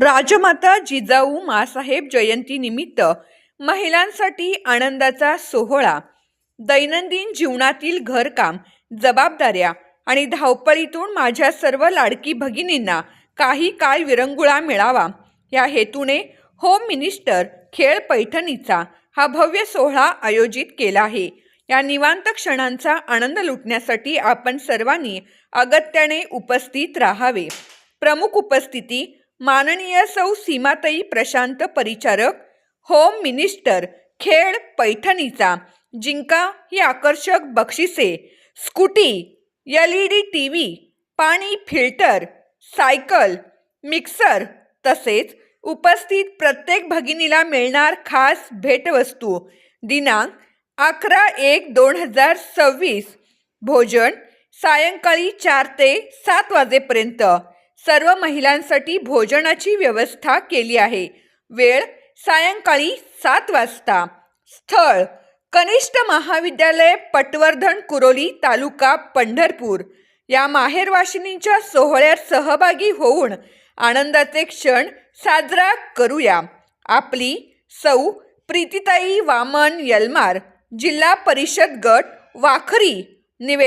राजमाता जिजाऊ मासाहेब जयंतीनिमित्त महिलांसाठी आनंदाचा सोहळा दैनंदिन जीवनातील घरकाम जबाबदाऱ्या आणि धावपळीतून माझ्या सर्व लाडकी भगिनींना काही काळ विरंगुळा मिळावा या हेतूने होम मिनिस्टर खेळ पैठणीचा हा भव्य सोहळा आयोजित केला आहे. या निवांत क्षणांचा आनंद लुटण्यासाठी आपण सर्वांनी अगत्याने उपस्थित राहावे. प्रमुख उपस्थिती माननीय सौ सीमाताई प्रशांत परिचारक होम मिनिस्टर खेळ पैठणीचा जिंका ही आकर्षक बक्षिसे scooty L E D T V पाणी फिल्टर सायकल मिक्सर तसेच उपस्थित प्रत्येक भगिनीला मिळणार खास भेटवस्तू दिनांक अकरा एक दोन हजार सव्वीस भोजन सायंकाळी चार ते सात वाजेपर्यंत. सर्व महिलांसाठी भोजनाची व्यवस्था केली आहे. वेळ सायंकाळी सात वाजता. स्थळ कनिष्ठ महाविद्यालय पटवर्धन कुरोली तालुका पंढरपूर. या माहेरवाशिनींच्या सोहळ्यात सहभागी होऊन आनंदाचे क्षण साजरा करूया. आपली सौ प्रीतिताई वामन यलमार जिल्हा परिषद गट वाखरी निवे